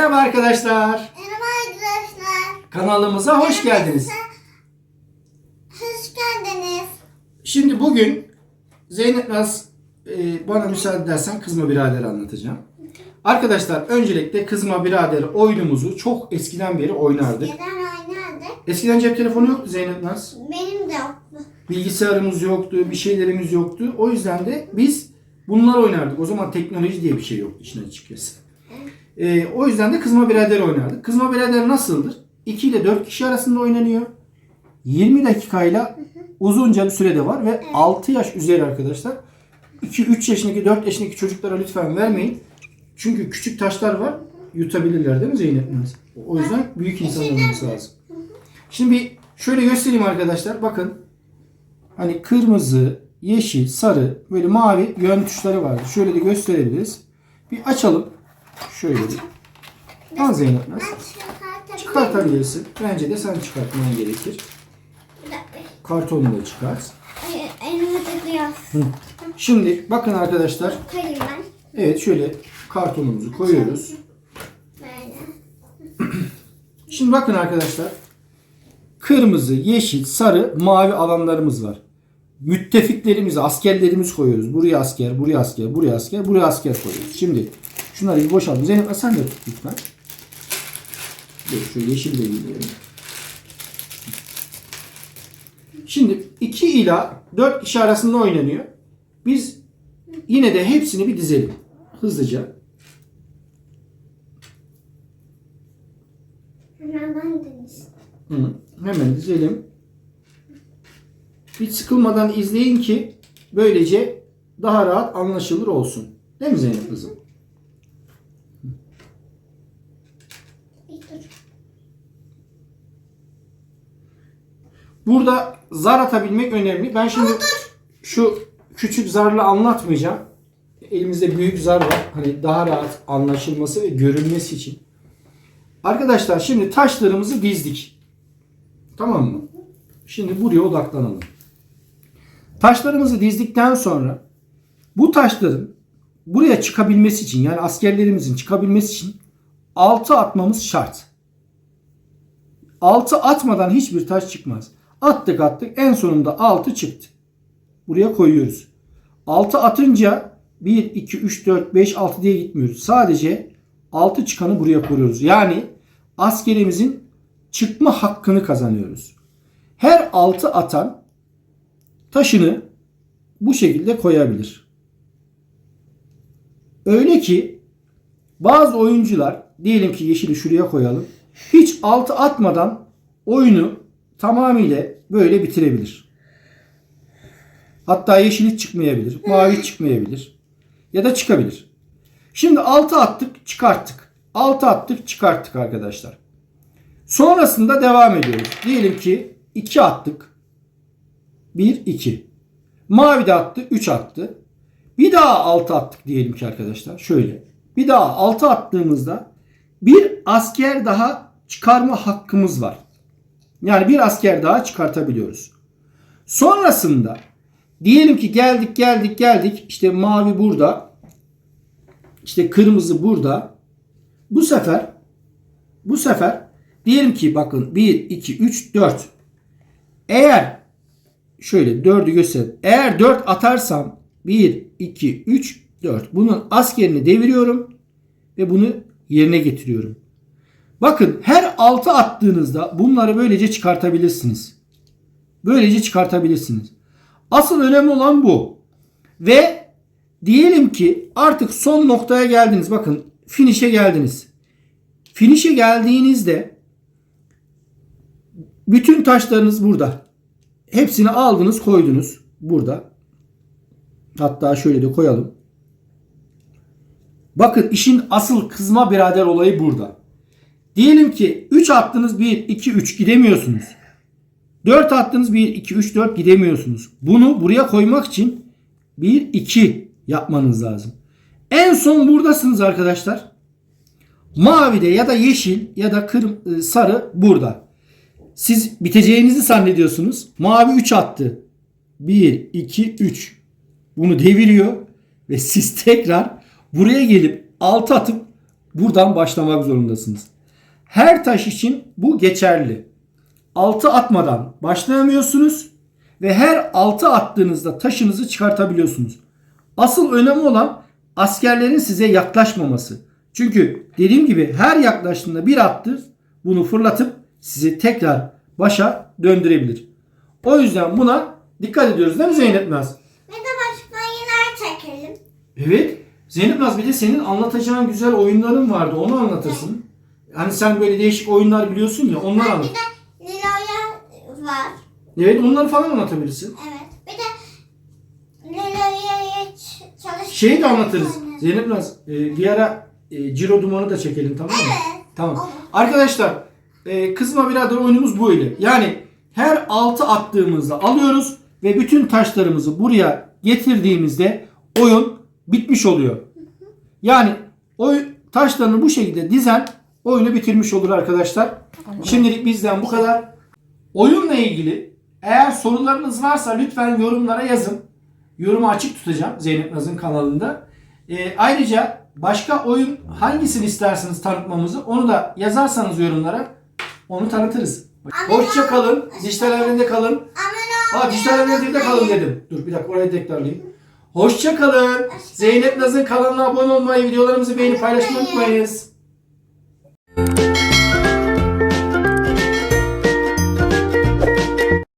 arkadaşlar. Merhaba arkadaşlar. Kanalımıza hoş geldiniz. Hoş geldiniz. Şimdi bugün Zeynep Naz e, bana müsaade edersen kızma birader anlatacağım. Arkadaşlar öncelikle kızma birader oyunumuzu çok eskiden beri oynardık. Neden oynardık? Eskiden cep telefonu yoktu Zeynep Naz. Benim de yoktu. Bilgisayarımız yoktu, bir şeylerimiz yoktu. O yüzden de biz bunlar oynardık. O zaman teknoloji diye bir şey yoktu işin açıkçası. Ee, o yüzden de kızma birader oynardık. Kızma birader nasıldır? 2 ile 4 kişi arasında oynanıyor. 20 dakikayla uzunca bir sürede var ve 6 yaş üzeri arkadaşlar. 2-3 yaşındaki 4 yaşındaki çocuklara lütfen vermeyin. Çünkü küçük taşlar var. Yutabilirler değil mi Zeynep Naz? O yüzden büyük insan olması lazım. Şimdi bir şöyle göstereyim arkadaşlar. Bakın. Hani kırmızı, yeşil, sarı, böyle mavi yön tuşları var. Şöyle de gösterebiliriz. Bir açalım. Şöyle bir. Al Zeynep. Ben çıkartabilirim. Çıkartabilirsin. Bence de sen çıkartman gerekir. Kartonunu da çıkart. Ay, Elime takıyor. Şimdi bakın arkadaşlar. Koyayım ben. Evet şöyle kartonumuzu koyuyoruz. Böyle. Şimdi bakın arkadaşlar. Kırmızı, yeşil, sarı, mavi alanlarımız var. Müttefiklerimizi, askerlerimiz koyuyoruz. Buraya asker, buraya asker, buraya asker, buraya asker koyuyoruz. Şimdi şunları bir boşaltalım. Zeynep sen de tut lütfen. Dur şu yeşil de gidelim. Şimdi 2 ila 4 kişi arasında oynanıyor. Biz yine de hepsini bir dizelim. Hızlıca. Hemen. Hı, hemen dizelim. Hiç sıkılmadan izleyin ki böylece daha rahat anlaşılır olsun. Değil mi Zeynep kızım? Burada zar atabilmek önemli. Ben şimdi şu küçük zarla anlatmayacağım. Elimizde büyük zar var. Hani daha rahat anlaşılması ve görülmesi için. Arkadaşlar şimdi taşlarımızı dizdik. Tamam mı? Şimdi buraya odaklanalım. Taşlarımızı dizdikten sonra bu taşların buraya çıkabilmesi için yani askerlerimizin çıkabilmesi için 6 atmamız şart. 6 atmadan hiçbir taş çıkmaz. Attık attık en sonunda 6 çıktı. Buraya koyuyoruz. 6 atınca 1, 2, 3, 4, 5, 6 diye gitmiyoruz. Sadece 6 çıkanı buraya koyuyoruz. Yani askerimizin çıkma hakkını kazanıyoruz. Her 6 atan taşını bu şekilde koyabilir. Öyle ki bazı oyuncular diyelim ki yeşili şuraya koyalım. Hiç altı atmadan oyunu tamamıyla böyle bitirebilir. Hatta yeşil hiç çıkmayabilir. Mavi çıkmayabilir. Ya da çıkabilir. Şimdi altı attık çıkarttık. Altı attık çıkarttık arkadaşlar. Sonrasında devam ediyoruz. Diyelim ki 2 attık. 1, 2. Mavi de attı. 3 attı. Bir daha 6 attık diyelim ki arkadaşlar. Şöyle. Bir daha 6 attığımızda bir asker daha çıkarma hakkımız var. Yani bir asker daha çıkartabiliyoruz. Sonrasında diyelim ki geldik geldik geldik. İşte mavi burada. İşte kırmızı burada. Bu sefer bu sefer diyelim ki bakın 1 2 3 4. Eğer şöyle 4'ü göster. Eğer 4 atarsam 1 2 3 4. Bunun askerini deviriyorum ve bunu yerine getiriyorum. Bakın her 6 attığınızda bunları böylece çıkartabilirsiniz. Böylece çıkartabilirsiniz. Asıl önemli olan bu. Ve diyelim ki artık son noktaya geldiniz. Bakın finish'e geldiniz. Finish'e geldiğinizde bütün taşlarınız burada. Hepsini aldınız koydunuz burada. Hatta şöyle de koyalım. Bakın işin asıl kızma birader olayı burada. Diyelim ki 3 attınız 1 2 3 gidemiyorsunuz. 4 attınız 1 2 3 4 gidemiyorsunuz. Bunu buraya koymak için 1 2 yapmanız lazım. En son buradasınız arkadaşlar. Mavide ya da yeşil ya da kırm sarı burada. Siz biteceğinizi zannediyorsunuz. Mavi 3 attı. 1 2 3. Bunu deviriyor ve siz tekrar buraya gelip 6 atıp buradan başlamak zorundasınız. Her taş için bu geçerli. 6 atmadan başlayamıyorsunuz ve her 6 attığınızda taşınızı çıkartabiliyorsunuz. Asıl önemli olan askerlerin size yaklaşmaması. Çünkü dediğim gibi her yaklaştığında bir attı bunu fırlatıp sizi tekrar başa döndürebilir. O yüzden buna dikkat ediyoruz değil mi Zeynep Naz? Bir de başka oyunlar çekelim. Evet. Zeynep Naz bir de senin anlatacağın güzel oyunların vardı. Onu anlatırsın. Hani sen böyle değişik oyunlar biliyorsun ya onları Bir anlat. de Lilo'ya var. Evet onları falan anlatabilirsin. Evet. Bir de Lilo'ya çalış. Şeyi de anlatırız. Zeynep Naz e, bir ara e, Ciro Duman'ı da çekelim tamam mı? Evet. Tamam. Olur. Arkadaşlar e, kızma birader oyunumuz böyle. Yani her 6 attığımızda alıyoruz ve bütün taşlarımızı buraya getirdiğimizde oyun bitmiş oluyor. Yani o taşlarını bu şekilde dizen oyunu bitirmiş olur arkadaşlar. Şimdilik bizden bu kadar. Oyunla ilgili eğer sorularınız varsa lütfen yorumlara yazın. Yorumu açık tutacağım Zeynep Naz'ın kanalında. Ee, ayrıca başka oyun hangisini isterseniz tanıtmamızı onu da yazarsanız yorumlara onu tanıtırız. Hoşça kalın. Dijital evrende kalın. Aa dijital evrende kalın dedim. Dur bir dakika orayı tekrarlayayım. Hoşça kalın. Zeynep Naz'ın kanalına abone olmayı, videolarımızı beğenip paylaşmayı unutmayınız.